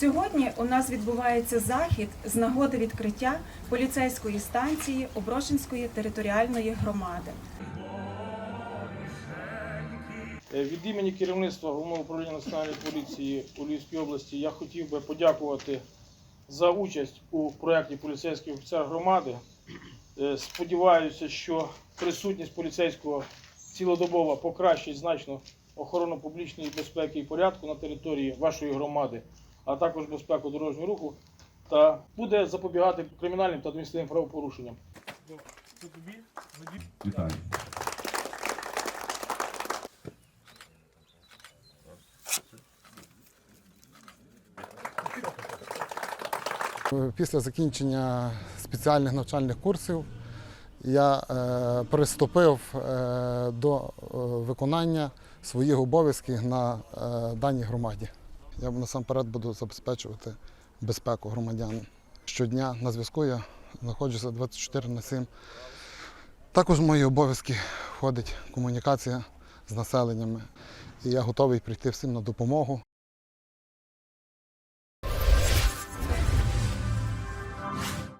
Сьогодні у нас відбувається захід з нагоди відкриття поліцейської станції Оброшинської територіальної громади. Е, Від імені керівництва Головного управління Національної поліції у Львівській області я хотів би подякувати за участь у проєкті поліцейський офіцер громади. Е, Сподіваюся, що присутність поліцейського цілодобово покращить значно охорону публічної безпеки і порядку на території вашої громади, а також безпеку дорожнього руху та буде запобігати кримінальним та адміністративним правопорушенням. Вітаю. Після закінчення спеціальних навчальних курсів я е, приступив е, до е, виконання своїх обов'язків на даній громаді. Я насамперед буду забезпечувати безпеку громадян. Щодня на зв'язку я знаходжуся 24 на 7. Також в мої обов'язки входить комунікація з населеннями. І я готовий прийти всім на допомогу